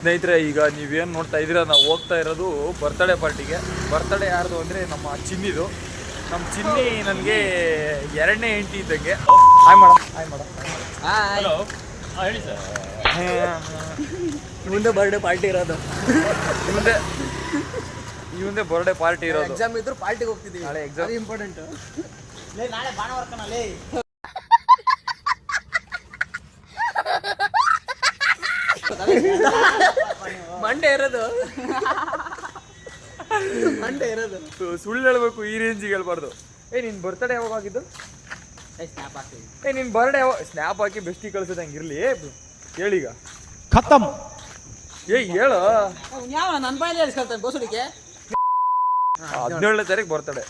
ಸ್ನೇಹಿತರೆ ಈಗ ನೀವೇನು ನೋಡ್ತಾ ಇದ್ದೀರಾ? ನಾವು ಹೋಗ್ತಾ ಇರೋದು ಬರ್ತ್ಡೇ ಪಾರ್ಟಿಗೆ. ಬರ್ತ್ಡೇ ಯಾರ್ದು ಅಂದರೆ ನಮ್ಮ ಚಿನ್ನಿದು. ನಮ್ಮ ಚಿನ್ನಿ ನನಗೆ ಎರಡನೇ ಎಂಟಿ ಇದ್ದಂಗೆ. Hi madam hi madam hello ಹೇಳಿ ಸರ್ ಮುಂದೆ ಬರ್ಡೇ ಪಾರ್ಟಿ ಇರೋದು. ಮುಂದೆ ಈ ಮುಂದೆ ಬರ್ಡೇ ಪಾರ್ಟಿ ಇರೋದು. ಎಕ್ಸಾಮ್ ಇದ್ರು ಪಾರ್ಟಿಗೆ ಹೋಗ್ತಿದ್ದೀವಿ. ನಾಳೆ ಎಕ್ಸಾಮ್ ಇಂಪಾರ್ಟೆಂಟ್ ನಾಳೆ ಭಾನುವಾರ ಮಂಡೆ ಇರೋದು. ಮಂಡೆ ಇರೋದು. ಸುಳ್ಳು ಹೇಳ್ಬೇಕು ಈ ರೇಂಜಿಗೆ ಹೇಳ್ಬಾರ್ದು. ಏ ನಿನ್ ಬರ್ತಡೆ ಯಾವಾಗ ಆಗಿದ್ದು? ಸ್ನ್ಯಾಪ್ ಹಾಕಿ. ಏ ನಿನ್ ಬರ್ಡೇ ಯಾವಾಗ ಸ್ನ್ಯಾಪ್ ಹಾಕಿ ಬೆಸ್ಟಿ ಕಳ್ಸೋದಂಗೆ ಇರ್ಲಿ ಹೇಳೀಗ. ಖತಮ್. ಏ ಹೇಳು. ಯಾವ ನನ್ನ ಬಾಯಲ್ಲಿ ಹೇಳ್ಸ್ಕೊಳ್ತಾನೆ ಹದಿನೇಳನೇ ತಾರೀಕು ಬರ್ತಡೆ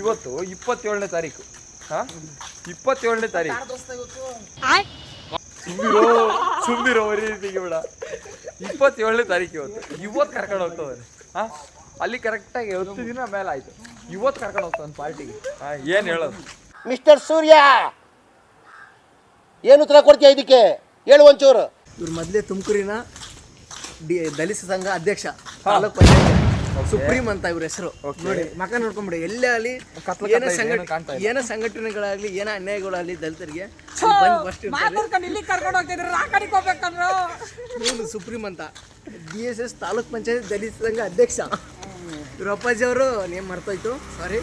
ಇವತ್ತು ಇಪ್ಪತ್ತೇಳನೇ ತಾರೀಕು. ಹಾ? ಇಪ್ಪತ್ತೇಳನೇ ತಾರೀಕು. ಸುಮ್ಮಿರೋ ಸುಮ್ಮಿರೋ ಬರೀ ಇಪ್ಪತ್ತೇಳನೇ ತಾರೀಕು ಇವತ್ತು. ಇವತ್ತು ಕರ್ಕೊಂಡು ಹೋಗ್ತದೆ ಹಾ? ಅಲ್ಲಿ ಕರೆಕ್ಟಾಗಿ ಹತ್ತು ದಿನ ಮೇಲೆ ಆಯ್ತು. ಇವತ್ತು ಕರ್ಕೊಂಡು ಹೋಗ್ತಾನೆ ಪಾರ್ಟಿಗೆ. ಹಾ ಏನು ಹೇಳೋದು? ಮಿಸ್ಟರ್ ಸೂರ್ಯ! ಏನು ಉತ್ತರ ಕೊಡ್ತೀಯ ಇದಕ್ಕೆ? ಹೇಳು ಒಂಚೂರು. ಇವ್ರ ಮೊದಲೇ ತುಮಕೂರಿನ ಡಿ ದಲಿತ ಸಂಘ ಅಧ್ಯಕ್ಷ ತಾಲೂಕು ಪಂಚಾಯತ್. ಸುಪ್ರೀಂ ಅಂತ ಇವ್ರ ಹೆಸರು. ನೋಡಿ ಮಕ ನೋಡ್ಕೊಂಬಿಡಿ. ಎಲ್ಲೇ ಅಲ್ಲಿ ಏನೋ ಏನೇ ಕತ್ಲು ಇದೆ, ಸಂಘಟ ಏನೂ ಸಂಘಟನೆಗಳಾಗ್ಲಿ ಏನೇ ಅನ್ಯಾಯಗಳಾಗ್ಲಿ ದಲಿತರಿಗೆ ಬಂದು ಫಸ್ಟ್ ಮಾತಾಡ್ಕೊಂಡು ಇಲ್ಲಿ ಕರ್ಕೊಂಡು ಹೋಗ್ತಿದ್ರು ಆ ಕಡೆಗೆ ಹೋಗ್ಬೇಕಂದ್ರು. ಇವನು ಸುಪ್ರೀಂ ಅಂತ. D S S taluk panchayat ದಲಿತ ಸಂಘ ಅಧ್ಯಕ್ಷ. ಇವ್ರ ಅಪ್ಪಾಜಿ ಅವರು ನೇಮ್ ಮರ್ತೋಯ್ತು. ಸಾರಿ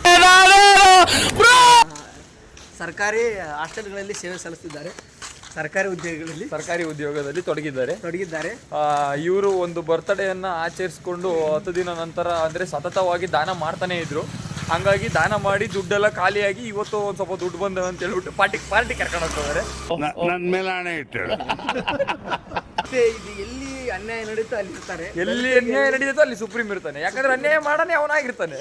ಸರ್ಕಾರಿ ಹಾಸ್ಟೆಲ್ಗಳಲ್ಲಿ ಸೇವೆ ಸಲ್ಲಿಸ್ತಿದ್ದಾರೆ. ಸರ್ಕಾರಿ ಉದ್ಯೋಗಗಳಲ್ಲಿ ಸರ್ಕಾರಿ ಉದ್ಯೋಗದಲ್ಲಿ ತೊಡಗಿದ್ದಾರೆ. ತೊಡಗಿದ್ದಾರೆ. ಇವರು ಒಂದು ಬರ್ತ್ಡೇಯನ್ನ ಆಚರಿಸ್ಕೊಂಡು ಹತ್ತು ದಿನ ನಂತರ ಅಂದ್ರೆ ಸತತವಾಗಿ ದಾನ ಮಾಡ್ತಾನೆ ಇದ್ರು. ಹಂಗಾಗಿ ದಾನ ಮಾಡಿ ದುಡ್ಡೆಲ್ಲ ಖಾಲಿಯಾಗಿ ಇವತ್ತು ಒಂದು ಸ್ವಲ್ಪ ದುಡ್ಡು ಬಂದ ಅಂತ ಹೇಳ್ಬಿಟ್ಟು ಪಾರ್ಟಿ ಪಾರ್ಟಿ ಕರ್ಕೊಂಡು ಹೋಗ್ತಾರೆ. ನನ್ನ ಮೇಲೆ ಹಣ ಇಟ್ಟು ಮತ್ತೆ ಇದು ಎಲ್ಲಿ ಅನ್ಯಾಯ ನಡೀತೋ ಅಲ್ಲಿ ಇರ್ತಾರೆ. ಎಲ್ಲಿ ಅನ್ಯಾಯ ನಡೀತೋ ಅಲ್ಲಿ ಸುಪ್ರೀಂ ಇರ್ತಾನೆ. ಯಾಕಂದ್ರೆ ಅನ್ಯಾಯ ಮಾಡನೆ ಅವನಾಗಿರ್ತಾನೆ.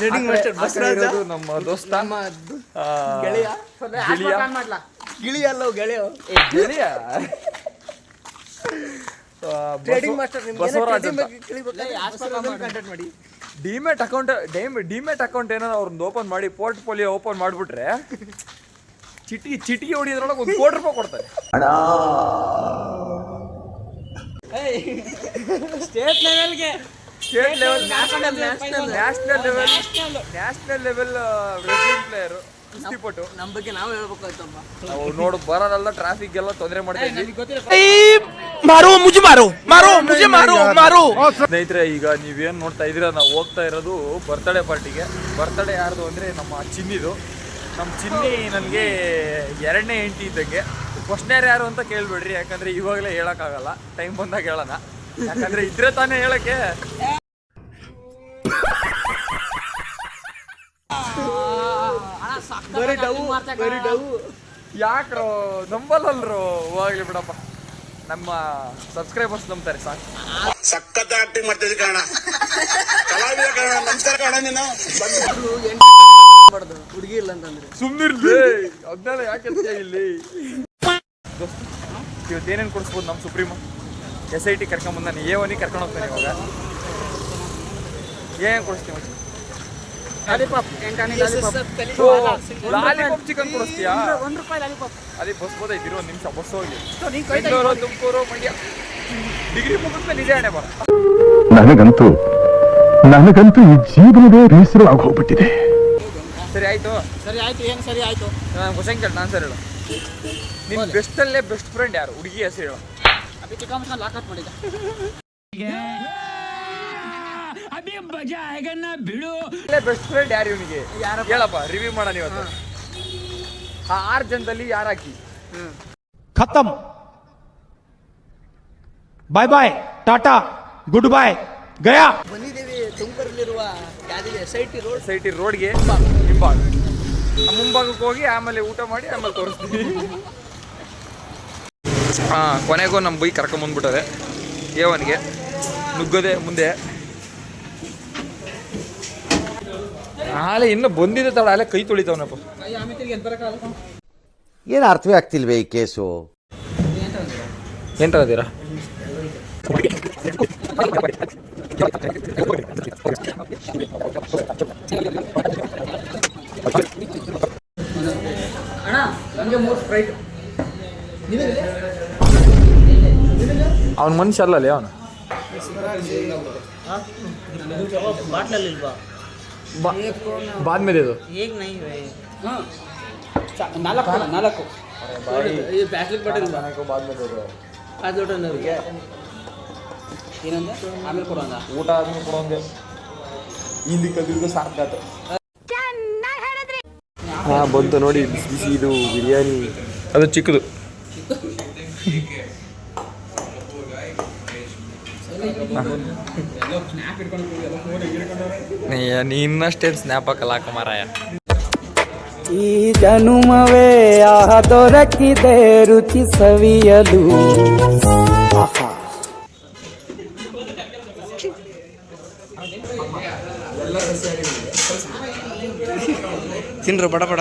ಟ್ರೇಡಿಂಗ್ ಮಾಸ್ಟರ್ ಬಸವರಾಜ ನಮ್ಮ ದೋಸ್ತ. ಗೆಳೆಯ? ಗೆಳೆಯ. ಮಾಡ್ಲಾ? ಗಿಳಿ ಅಲ್ಲ ಗೆಳೆಯ? ಗೆಳೆಯ ಟ್ರೇಡಿಂಗ್ ಮಾಸ್ಟರ್ ನಿಮ್ಗೆ ಬಸವರಾಜ್ ಮಾಡಿ. ಡಿಮೆಟ್ ಅಕೌಂಟ್ ಡಿಮೆಟ್ ಅಕೌಂಟ್ ಏನೋ ಅವ್ರನ್ನ ಓಪನ್ ಮಾಡಿ ಪೋರ್ಟ್ಫೋಲಿಯೋ ಓಪನ್ ಮಾಡಿಬಿಟ್ರೆ ಚಿಟಿ ಚಿಟಿಗೆ ಹೊಡಿಯೋದ್ರೊಳಗೆ ಒಂದು ಕೋಟಿ ರೂಪಾಯಿ ಕೊಡ್ತಾರೆ. ಸ್ಟೇಟ್ ಲೆವೆಲ್ಗೆ state level national national national level national level Brazil player ನಮ್ಮ ಬಗ್ಗೆ ನಾವು ಹೇಳ್ಬೇಕಾಯ್ತಪ್ಪ ನಾವು ನೋಡು ಬರಲ್ಲ ಟ್ರಾಫಿಕ್ ಎಲ್ಲ ತೊಂದರೆ ಮಾಡ್ತೀವಿ ಮಾರೋ ಮುಜಿ ಮಾರೋ ಮಾರೋ ಮುಜಿ ಮಾರೋ ಮಾರೋ. ಸ್ನೇಹಿತರೆ ಈಗ ನೀವೇನು ನೋಡ್ತಾ ಇದ್ದೀರಾ? ನಾವು ಹೋಗ್ತಾ ಇರೋದು ಬರ್ತಡೇ ಪಾರ್ಟಿಗೆ ಬರ್ತಡೇ ಯಾರ್ದು ಅಂದ್ರೆ ನಮ್ಮ ಚಿನ್ನಿದು. ನಮ್ಮ ಚಿನ್ನಿ ನನಗೆ ಎರಡನೇ ಎಂಟಿ ಇದ್ದಂಗೆ. ಫಸ್ಟ್ನೇರು ಯಾರು ಅಂತ ಕೇಳ್ಬೇಡ್ರಿ ಯಾಕಂದ್ರೆ ಇವಾಗಲೇ ಹೇಳೋಕ್ಕಾಗಲ್ಲ. ಟೈಮ್ ಬಂದಾಗ ಹೇಳೋಣ. ಯಾಕಂದ್ರೆ ಇದ್ರೆ ತಾನೇ ಹೇಳಕ್ಕೆ. ಬರೀ ಡವ್ ಬರೀ ಡವ್. ಯಾಕ್ರೋ ನಂಬಲ್ಲಲ್ರೋ ಹೋಗ್ಲಿ ಬಿಡಪ್ಪ. ನಮ್ಮ ಸಬ್ಸ್ಕ್ರೈಬರ್ಸ್ ನಂಬ್ತಾರೆ ಸಾಕು. ಸಖತ್ ಆಕ್ಟಿಂಗ್ ಮಾಡ್ತಿದ್ದೆ ಕಾರಣ ಕಲಾವಿದ ಕಾರಣ ನಮಸ್ಕಾರ ಕಾರಣ ನೀನು. ಮಾಡ್ದು ಹುಡುಗಿ ಇಲ್ಲ ಅಂತಂದ್ರೆ. ಸುಮ್ಮನಿರ್ಲಿ ಅದನ್ನೆಲ್ಲ ಯಾಕೆ ಅಂತೀಯ ಇಲ್ಲಿ? ದೋಸ್ತ ಇವತ್ತು ಏನೇನು ಕೊಡಿಸ್ಬೋದು ನಮ್ಮ ಸುಪ್ರೀಮ? ಎಸ್ ಐ ಟಿ ಕರ್ಕೊಂಬಂದಾನೆ ಎ ಒನಿಗೆ ಕರ್ಕೊಂಡು ಹೋಗ್ತಾನೆ ಇವಾಗ. ಏನೇನು ಕೊಡಿಸ್ತೀವಿ ಮಚ್ಚಿ? ಲಾಲಿಪಾಪ್. ಎಂಟಾಣಿ ಲಾಲಿಪಾಪ್ ಲಾಲಿಪಾಪ್ ಚಿಕನ್ ಕೊಡಿಸ್ತೀಯಾ ಒಂದು ರೂಪಾಯಿ ಲಾಲಿಪಾಪ್ ಅದೇ ಬಸ್ ಬೋದೈತಿ ಇರೋ ನಿಮಿಷ ಬಸ್ ಹೋಗಿ. ನೀನ್ ಕೈ ಬೆಂಗಳೂರು ತುಮಕೂರು ಮಂಡ್ಯ. ಡಿಗ್ರಿ ಮುಗಿದ್ಮೇಲೆ ನಿಜ ಹಣೆ ಬರ ನನಗಂತೂ ನನಗಂತೂ ಈ ಜೀವನವೇ ಆಗಿ ಹೋಗ್ಬಿಟ್ಟಿದೆ ಸರಿ ಆಯ್ತು. ಸರಿ ಆಯ್ತು ಏನು ಸರಿ ಆಯ್ತು? ನಾನು ಕ್ವಶನ್ ಕೇಳ ಸರಿ ಹೇಳು. ನಿನ್ನ ಬೆಸ್ಟಲ್ಲೇ ಬೆಸ್ಟ್ ಫ್ರೆಂಡ್ ಯಾರು? ಹುಡುಗಿ ಹೆಸರು ಹೇಳು. ಅಭಿ ಚಿಕ್ಕ ಮನುಷ್ಯ ಲಾಕೌಟ್ ಮಾಡಿದ ಬೆಸ್ಟ್ ಫ್ರೆಂಡ್ ಯಾರು ಇವನಿಗೆ ಹೇಳಪ್ಪ ರಿವ್ಯೂ ಮಾಡೋಣ ಇವತ್ತು ಆ ಆರು ಜನದಲ್ಲಿ ಯಾರು ಹಾಕಿ खत्म bye bye tata good bye गया ಬಂದಿದ್ದೀವಿ ತುಮಕೂರಲ್ಲಿರುವ ಯಾವ್ದಿದೆ S I T road S I T ರೋಡ್ಗೆ ಹಿಂಭಾಗ ಆ ಮುಂಭಾಗಕ್ಕೆ ಹೋಗಿ ಆಮೇಲೆ ಊಟ ಮಾಡಿ ಆಮೇಲೆ ತೋರಿಸ್ತೀವಿ ಹಾಂ ಕೊನೆಗೂ ನಮ್ಮ ಬೈಕ್ ಕರ್ಕೊಂಬಂದ್ಬಿಟ್ಟದೆ ಏವನಿಗೆ ನುಗ್ಗದೆ ಮುಂದೆ ಆಲೆ ಇನ್ನು ಬಂದಿದೆ ತಡ ಆಲೆ ಕೈ ತೊಳಿತಾವನಪ್ಪ. ಏನು ಅರ್ಥವೇ ಆಗ್ತಿಲ್ವೇ ಈ ಕೇಸು? ಏನ್ರ ಅದೀರಾ? ಅಣ್ಣ ನನಗೆ ಮೂರು ಸ್ಪ್ರೈಟ್ ಅವ್ನ ಮನುಷ್ಯ ಅಲ್ಲಲ್ಲಿ ಅವನು? ಬಾಟ್ಲಲ್ಲಿ ಇಲ್ವಾ? ಬಾದ್ ಮೇಲೆ ಇದು. ಹೇಗ್ ನೈ ಹಾಂ. ನಾಲ್ಕು ನಾಲ್ಕು. ಈ ಪ್ಲಾಸ್ಟಿಕ್ ಬಾಟಲ್ ಅದು ನನಗೆ ಏನಂದ್ರೆ ಆಮೇಲೆ ಕೊಡೋಣ ಊಟ ಆದ್ಮೇಲೆ ಕೊಡೋಂಗೆ ಇಲ್ಲಿ ಕದಿರ್ಗು ಹಾ ಬಂತು ನೋಡಿ ಬಿಸಿ ಬಿಸಿ ಇದು ಬಿರಿಯಾನಿ. ಅದು ಚಿಕ್ಕದು? ನಿನ್ನಷ್ಟೇನು ಸ್ನ್ಯಾಪ್ ಹಾಕಲ್ಲ ಕುಮಾರಯ್ಯ. ಮಾರಾಯ ಈ ಜನುಮವೇ ಆಹ ದೊರಕಿದೆ ರುಚಿ ಸವಿಯಲು ಆಹಾ. ತಿನ್ರು ಬಡ ಬಡ.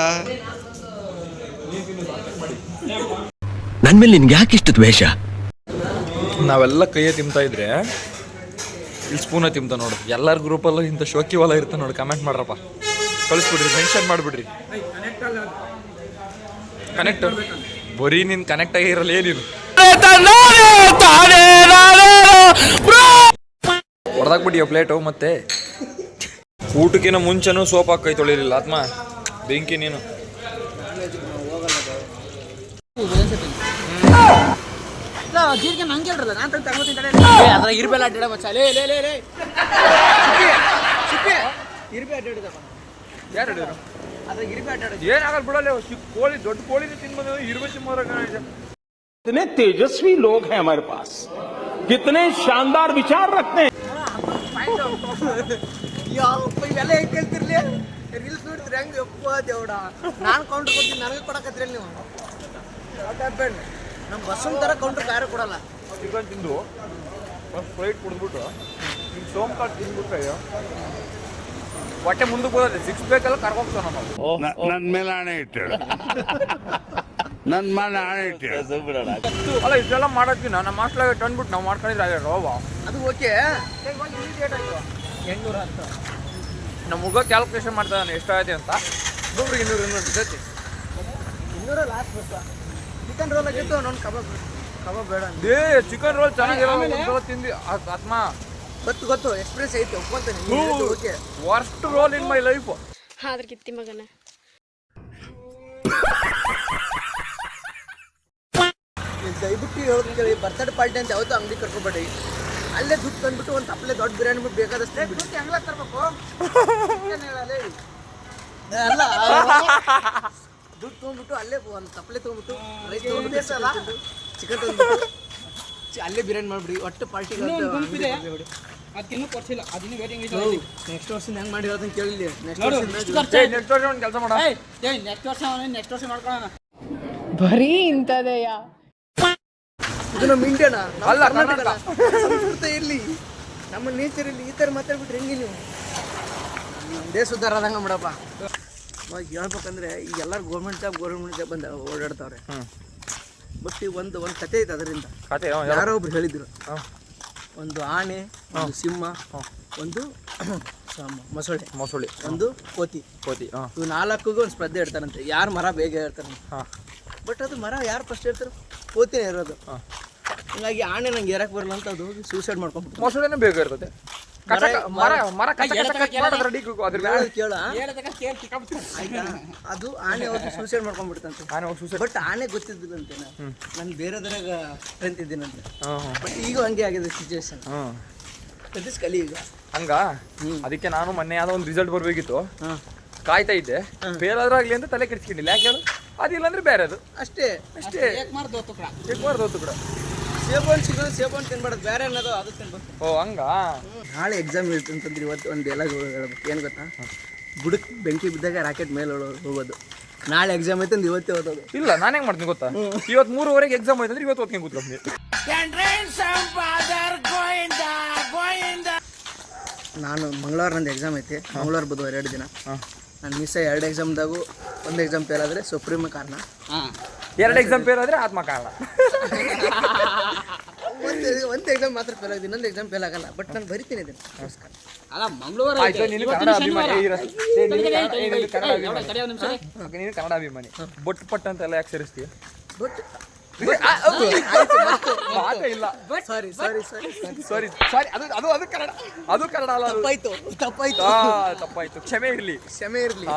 ನನ್ ಮೇಲೆ ನಿನ್ಗೆ ಯಾಕೆ ಇಷ್ಟು ದ್ವೇಷ? ನಾವೆಲ್ಲ ಕೈಯ ತಿಂತಾ ಇದ್ರೆ ಇಲ್ಲಿ ಸ್ಪೂನ ತಿಂತ ನೋಡು. ಎಲ್ಲರ ಗ್ರೂಪಲ್ಲೂ ಇಂಥ ಶೋಕಿ ಹೊಲ ಇರುತ್ತೆ ನೋಡಿ. ಕಮೆಂಟ್ ಮಾಡ್ರಪ್ಪ. ಕಳಿಸ್ಬಿಡ್ರಿ ಮೆನ್ಷನ್ ಮಾಡಿಬಿಡ್ರಿ. ಕನೆಕ್ಟ್ ಬರೀ ನೀನು ಕನೆಕ್ಟ್ ಆಗಿರಲ್ಲ ಏನಿರು ಹೊಡೆದಾಕ್ಬಿಟ್ಟಿಯ ಪ್ಲೇಟು ಮತ್ತೆ? ಊಟಕ್ಕಿಂತ ಮುಂಚೆನೂ ಸೋಪ್ ಹಾಕೈ ತೊಳಿಲಿಲ್ಲ, ಆತ್ಮ. ಬೆಂಕಿ ನೀನು. ಜೀರಿಗೆ ನಂಗೆ ಹೇಳ್ರಲ್ಲ ನಾನು ತಂದು ತಗೋತೀನಿ ಅದ್ರ ಇರ್ಬೇಲ್ಲ ಅಡ್ಡ ಮಚ್ಚ ಲೇ ಲೇ ಲೇ ಲೇ ಇರ್ಬಿ ಅಡ್ಡಾಡಿದಪ್ಪ ಯಾರು ಹೇಳಿದ್ರು ಅದ್ರ ಇರ್ಬಿ ಅಡ್ಡಾಡಿದ ಏನಾಗಲ್ಲ ಬಿಡಲ್ಲ ಚಿಕ್ಕ ಕೋಳಿ ದೊಡ್ಡ ಕೋಳಿನೇ ತಿನ್ಬಂದ ಇರ್ಬೇಕು ಚಿಮ್ಮರ कितने तेजस्वी लोग हैं हमारे पास कितने शानदार विचार रखते हैं ಯಪ್ಪ ಇವೆಲ್ಲ ಹೇಗೆ ಕೇಳ್ತಿರ್ಲಿ ರೀಲ್ಸ್ ನೋಡ್ತೀರಿ ಹೆಂಗೆ ಯಪ್ಪ ದೇವ್ಡ ನಾನು ಕೌಂಟ್ರ್ ಕೊಡ್ತೀನಿ ನನಗೆ ಕೊಡಕತ್ರಿ ನೀವು ವಾಟ್ ಹ್ಯಾಪನ್ ನಮ್ಮ ಬಸ್ಸನ್ ಥರ ಕೌಂಟರ್ ಯಾರು ಕೊಡಲ್ಲ. ಚಿಕನ್ ತಿಂದು ಫಸ್ಟ್ ಫ್ಲೈಟ್ ಕುಡಿದ್ಬಿಟ್ಟು ಈಗ ಸೋಮ್ ಕಾರ್ಡ್ ತಿಂದ್ಬಿಟ್ರೆ ಹೊಟ್ಟೆ ಮುಂದಕ್ಕೆ ಹೋದ್ರೆ ಸಿಕ್ಸ್ ಬೇಕಲ್ಲ ಕರ್ಕೋಗ್ತಾವ ನಾವು ನನ್ನ ಮೇಲೆ ಹಣೆ ಇಟ್ಟೇಳು ನನ್ನ ಮೇಲೆ ಹಣೆ ಇಟ್ಟೇಳು ಅಲ್ಲ ಇದೆಲ್ಲ ಮಾಡೋದ್ಕಿನ್ನ ನಮ್ಮ ಹಾಸ್ಟ್ಲಾಗ ತಂದ್ಬಿಟ್ಟು ನಾವು ಮಾಡ್ಕೊಂಡಿದ್ರೆ ಆಗ್ಯಾರ ರೋವ. ಅದು ಓಕೆ ಎಂಟ್ನೂರ ಅಂತ. ನಮ್ಮ ಹುಡುಗ ಕ್ಯಾಲ್ಕುಲೇಷನ್ ಮಾಡ್ತಾನೆ ಎಷ್ಟಾಯ್ತಿ ಅಂತ. ಒಬ್ಬೊಬ್ರಿಗೆ ಇನ್ನೂರು ಇನ್ನೂರು ಜೊತೆ. ಇನ್ನೂರ ಲಾಸ್ಟ್ ಬಸ್ ಚಿಕನ್ ರೋಲ್ ಆಗಿತ್ತು ಒಂದೊಂದು ಕಬಾಬ್ ಕಬಾಬ್ ಬೇಡ ಅಂತ. ಏ ಚಿಕನ್ ರೋಲ್ ಚೆನ್ನಾಗಿರೋ ಒಂದ್ಸಲ ತಿಂದು. ಆತ್- ಆತ್ಮ. ಗೊತ್ತು ಗೊತ್ತು. ಎಕ್ಸ್ಪ್ರೆಸ್ ಐತೆ ಒಪ್ಕೊಂತಾನೆ. Okay. Worst role in my life ಆದ್ರ ಕಿತ್ತಿ ಮಗನ ದಯವಿಟ್ಟು ಹೇಳೋದು ಕೇಳಿ. ಬರ್ತಡೇ ಪಾರ್ಟಿ ಅಂತ ಯಾವತ್ತು ಅಂಗಡಿ ಕರ್ಕೊಬೇಡಿ. ಅಲ್ಲೇ ದುಡ್ಡು ತಂದ್ಬಿಟ್ಟು ಒಂದು ತಪ್ಪಲೆ ದೊಡ್ಡ ಬಿರಿಯಾನಿ ಬಿಟ್ಟು ಬೇಕಾದಷ್ಟೇ ಹೇಳಲ್ಲ ಅಲ್ಲ ದುಡ್ಡು ತೊಗೊಂಡ್ಬಿಟ್ಟು ಅಲ್ಲೇ ಒಂದು ತಪ್ಪಲೆ ತೊಗೊಂಡ್ಬಿಟ್ಟು ರೈಸ್ ತೊಗೊಂಡ್ಬಿಟ್ಟು ಚಿಕನ್ ಚಿ- ಅಲ್ಲೇ ಬಿರಿಯಾನಿ ಮಾಡ್ಬಿಡಿ. ಒಟ್ಟು ಪಾರ್ಟಿ ಅದಕ್ಕಿನ್ನೂ ಕೊಡ್ಸಿಲ್ಲ ಅದಿನ್ನೂ ವೇಟಿಂಗ್ ನೆಕ್ಸ್ಟ್ ವರ್ಷ ಹೆಂಗ್ ಮಾಡಿ ಅಂತ ಕೇಳಿಲ್ಲ ನೆಕ್ಸ್ಟ್ ಖರ್ಚು ನೆಕ್ಸ್ಟ್ ವರ್ಷ. ಒಂದು ಕೆಲಸ ಮಾಡ. ಏಯ್ ನೆಕ್ಸ್ಟ್ ವರ್ಷ ನೆಕ್ಸ್ಟ್ ವರ್ಷ ಮಾಡ್ಕೊಳ್ಳೋಣ ಬರೀ ಇಂಥದೆಯಾ. ಇದು ನಮ್ಮ ಇಂಡಿಯಾನ? ಅಲ್ಲ, ಕರ್ನಾಟಕ. ಸಂಸ್ಕೃತ ಇರಲಿ. ನಮ್ಮ ನೇಚರ್ ಇರಲಿ ಈ ಥರ ಮಾತಾಡ್ಬಿಟ್ರೆ ಹೆಂಗೆ ನೀವು? ದೇಶ ಉದ್ಧಾರ ಆದಂಗೆ ಮಾಡಪ್ಪ. ಇವಾಗ ಹೇಳ್ಬೇಕಂದ್ರೆ ಈಗ ಎಲ್ಲರೂ ಗೌರ್ಮೆಂಟ್ ಜಾಬ್ ಗೌರ್ಮೆಂಟ್ ಜಾಬ್ ಬಂದ ಓಡಾಡ್ತಾವ್ರೆ. ಬಟ್ ಈಗ ಒಂದು ಒಂದು ಕತೆ ಐತೆ ಅದರಿಂದ. ಯಾರೋ ಒಬ್ರು ಹೇಳಿದ್ರು. ಒಂದು ಆನೆ ಒಂದು ಸಿಂಹ ಒಂದು ಸಾಮ- ಮೊಸಳೆ. ಮೊಸಳಿ. ಒಂದು ಕೋತಿ. ಕೋತಿ ಇವು ನಾಲ್ಕಿಗೂ ಒಂದು ಸ್ಪರ್ಧೆ ಇಡ್ತಾರಂತೆ. ಯಾರು ಮರ ಬೇಗ ಹಾಂ. ಬಟ್ ಅದು ಮರ ಯಾರು ಫಸ್ಟ್ ಹೇಳ್ತಾರೆ? ಕೋತಿನೇ ಇರೋದು. ಹಿಂಗಾಗಿ ಆನೆ ನಂಗೆ ಏರಕ್ಕೆ ಬರಲ್ಲ ಅಂತ ಅದು ಹೋಗಿ ಸೂಸೈಡ್ ಮಾಡ್ಕೊಂಡು ಮೊಸಳೆನೇ ಬೇಗ ಇರ್ತದೆ. ಮರ ಮರ ಕಚ ಕಚ ಕಚ ಮಾಡಿದ್ರೆ ಅಡಿ ಕುಕ್ಕು ಅದ್ರ ಮೇಲೆ ಕೇಳ. ಆಯ್ತಾ? ಅದು ಆನೆ ಹೋಗಿ ಸೂಸೈಡ್ ಮಾಡ್ಕೊಂಡ್ಬಿಡ್ತಂತೆ. ಆನೆ ಹೋಗಿ ಸೂಸೈಡ್ ಬಟ್ ಆನೆ ಗೊತ್ತಿದ್ದಿಲ್ಲಂತೆ ನಾನು. ಬೇರೆದ್ರಾಗ ಫ್ರೆಂಡ್ ಇದ್ದೀನಂತೆ ಹಾಂ ಹಾಂ ಬಟ್ ಈಗ ಹಂಗೆ ಆಗಿದೆ ಸಿಚುವೇಶನ್ ಇಸ್ ಕಲಿ ಈಗ. ಹಂಗ? ಅದಕ್ಕೆ ನಾನು ಮೊನ್ನೆ ಯಾವ್ದೋ ಒಂದು ರಿಸಲ್ಟ್ ಬರಬೇಕಿತ್ತು. ಕಾಯ್ತಾ ಇದ್ದೆ. ಬೇರೆ ಆದ್ರೂ ಆಗ್ಲಿ ಅಂತ ತಲೆ ಕೆಡಿಸ್ಕೊಂಡಿಲ್ಲ. ಯಾಕೆ ಹೇಳು? ಅದಿಲ್ಲ ಅಂದ್ರೆ ಬೇರೆ ಅದು ಅಷ್ಟೇ. ಅಷ್ಟೇ. ಏಕ್ ಮಾರ್ದು ಹೊತ್ತು ಕೂಡ? ಚೆಕ್ ಮಾಡ್ದು ಕೂಡ? ಸೇಬನ್ ಸಿಗೋದು ಸೇಬನ್ ತಿನ್ಬಾರ್ದು ಬೇರೆ ಅನ್ನೋದು ಅದು ತಿನ್ಬೇಕು. ಓ ಹಂಗ? ನಾಳೆ ಎಕ್ಸಾಮ್ ಇರ್ತಂತಂದ್ರೆ ಇವತ್ತು ಒಂದು ಎಲ್ಲ ಹೇಳ್ಬೇಕು. ಏನು ಗೊತ್ತಾ? ಬುಡಕ್ ಬೆಂಕಿ ಬಿದ್ದಾಗ ರಾಕೆಟ್ ಮೇಲೆ ಹೋಗೋದು. ನಾಳೆ ಎಕ್ಸಾಮ್ ಐತೆ ಅಂದ್ರೆ ಇವತ್ತೇ ಓದೋದು. ಇಲ್ಲ ನಾನು ಹೆಂಗ್ ಮಾಡ್ತೀನಿ ಗೊತ್ತಾ? ಇವತ್ತು ಮೂರುವರೆಗೆ ಎಕ್ಸಾಮ್ ಐತೆ ಅಂದ್ರೆ ಇವತ್ತು ಓದ್ಕೊಂಡು ಕೂತ್ಕೊಂಡು ನಾನು ಮಂಗಳವಾರ ನಂದು ಎಕ್ಸಾಮ್ ಐತಿ. ಮಂಗಳವಾರ ಬುಧವಾರ ಎರಡು ದಿನ. ನಾನು ಮಿಸ್ ಎರಡು ಎಕ್ಸಾಮ್ದಾಗೂ ಒಂದು ಎಕ್ಸಾಮ್ ಫೇಲ್ ಆದರೆ ಸುಪ್ರೀಮ್ ಕಾರಣ. ಹಾಂ. ಎರಡು ಎಕ್ಸಾಮ್ ಫೇಲ್ ಆದರೆ ಆತ್ಮ ಕಾರಣ. ಒಂದು ಒಂದು ಎಕ್ಸಾಮ್ ಮಾತ್ರ ಫೇಲ್ ಆಗಿದೆ ಇನ್ನೊಂದು ಎಕ್ಸಾಮ್ ಫೇಲ್ ಆಗಲ್ಲ. ಬಟ್ ನಾನು ಬರಿತೀನಿ ಇದನ್ನು. ನಮಸ್ಕಾರ. ಅಲ್ಲ ಮಂಗಳವಾರ ಆಯ್ತು ನೀನು ಕನ್ನಡ ಅಭಿಮಾನಿ. ಏ, ಇರು. ಏ, ನೀನು ಕನ್ನಡ- ಏ, ನೀನು ಕನ್ನಡ ಅಭಿಮಾನಿ. ತಡೆ ಒಂದು ನಿಮಿಷ. ಓಕೆ, ನೀನು ಕನ್ನಡ ಅಭಿಮಾನಿ. ಬೊಟ್ಟು ಪಟ್ ಅಂತೆಲ್ಲ ಯಾಕೆ ಸೇರಿಸ್ತೀಯ? ಬಟ್ ಮಾತೇ ಇಲ್ಲ. ಸಾರಿ ಸಾರಿ ಸಾರಿ ಸಾರಿ ಸಾರಿ ಅದು ಅದು ಅದು ಕನ್ನಡ. ಅದು ಕನ್ನಡ ಅಲ್ಲ. ಅದು. ತಪ್ಪಾಯ್ತು ತಪ್ಪಾಯ್ತು. ಆ, ತಪ್ಪಾಯ್ತು. ಕ್ಷಮೆ ಇರಲಿ. ಕ್ಷಮೆ ಇರಲಿ.